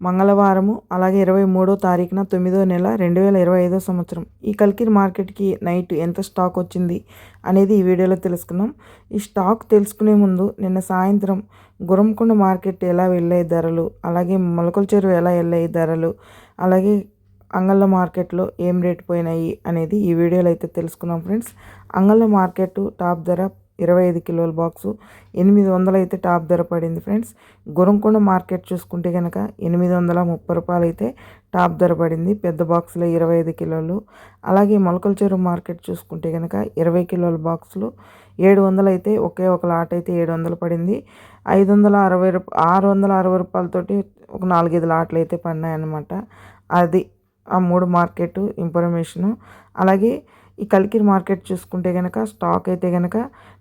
మంగళవారము అలాగే ఇరవై మూడో తారీఖున తొమ్మిదో నెల రెండు వేల ఇరవై ఐదో సంవత్సరం. ఈ కల్కిరి మార్కెట్కి నైట్ ఎంత స్టాక్ వచ్చింది అనేది ఈ వీడియోలో తెలుసుకున్నాం. ఈ స్టాక్ తెలుసుకునే ముందు నిన్న సాయంత్రం గురంకొండ మార్కెట్ ఎలా వెళ్ళే ధరలు అలాగే మొలకల చెరువు ఎలా వెళ్ళాయి ధరలు అలాగే అంగళ్ళ మార్కెట్లో ఏం రేటు పోయినాయి అనేది ఈ వీడియోలో అయితే తెలుసుకున్నాం ఫ్రెండ్స్. అంగళ్ళ మార్కెట్ టాప్ ధర ఇరవై ఐదు కిలోల బాక్సు ఎనిమిది వందలు అయితే టాప్ ధర పడింది ఫ్రెండ్స్. గురంకొండ మార్కెట్ చూసుకుంటే కనుక ఎనిమిది వందల ముప్పై రూపాయలు అయితే టాప్ ధర పడింది పెద్ద బాక్సులో ఇరవై ఐదు కిలోలు. అలాగే మొలకల చెరువు మార్కెట్ చూసుకుంటే కనుక ఇరవై కిలోల బాక్సులు ఏడు వందలు అయితే ఒకే ఒక లాట్ అయితే ఏడు వందలు పడింది. ఐదు వందల అరవై రూప ఆరు వందల అరవై రూపాయలతోటి ఒక నాలుగైదు లాట్లు అయితే పడినాయన్నమాట. అది ఆ మూడు మార్కెట్ ఇన్ఫర్మేషను. అలాగే ఈ కలికిరి మార్కెట్ చూసుకుంటే కనుక స్టాక్ అయితే కనుక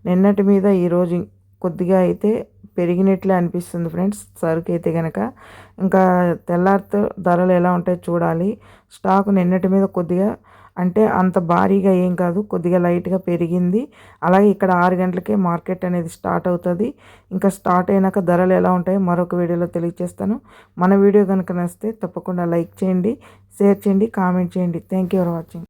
నిన్నటి మీద ఈరోజు కొద్దిగా అయితే పెరిగినట్లే అనిపిస్తుంది ఫ్రెండ్స్. సరుకు అయితే కనుక ఇంకా తెల్లారితో ధరలు ఎలా ఉంటాయో చూడాలి. స్టాక్ నిన్నటి మీద కొద్దిగా అంటే అంత భారీగా ఏం కాదు కొద్దిగా లైట్గా పెరిగింది. అలాగే ఇక్కడ ఆరు గంటలకే మార్కెట్ అనేది స్టార్ట్ అవుతుంది. ఇంకా స్టార్ట్ అయినాక ధరలు ఎలా ఉంటాయో మరొక వీడియోలో తెలియజేస్తాను. మన వీడియో కనుక నచ్చితే తప్పకుండా లైక్ చేయండి షేర్ చేయండి కామెంట్ చేయండి. Thank you for watching.